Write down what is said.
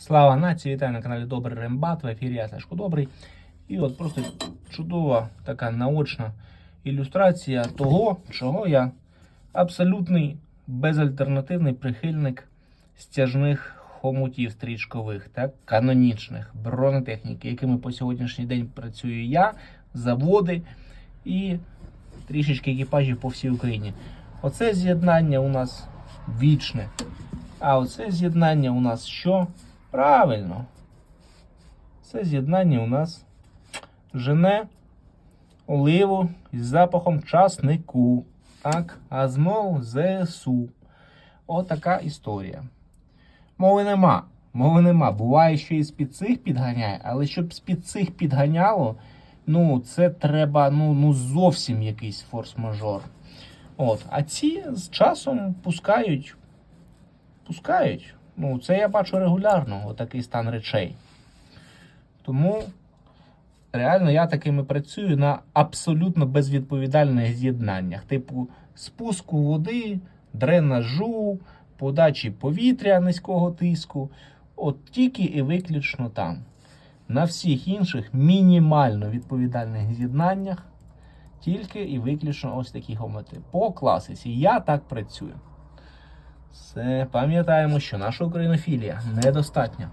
Слава нації! Вітаю на каналі Добрий Рембат. В ефірі я Сашко Добрий. І от просто чудова така наочна ілюстрація того, чого я абсолютний безальтернативний прихильник стяжних хомутів стрічкових, так, канонічних бронетехніки, якими по сьогоднішній день працюю я, заводи і трішечки екіпажів по всій Україні. Оце з'єднання у нас вічне. А оце з'єднання у нас що? Правильно. Це з'єднання у нас жене оливу із запахом часнику. Так, а змов ЗСУ. Отака історія. Мови нема. Мови нема. Буває, що і з-під цих підганяє, але щоб з-під цих підганяло, ну, це треба ну, ну зовсім якийсь форс-мажор. От. А ці з часом пускають. Пускають. Ну, це я бачу регулярно, отакий стан речей. Тому реально я такими працюю на абсолютно безвідповідальних з'єднаннях, типу спуску води, дренажу, подачі повітря низького тиску. От тільки і виключно там. На всіх інших мінімально відповідальних з'єднаннях тільки і виключно ось такі гомоти. По класиці я так працюю. Все, пам'ятаємо, що наша українофілія недостатня.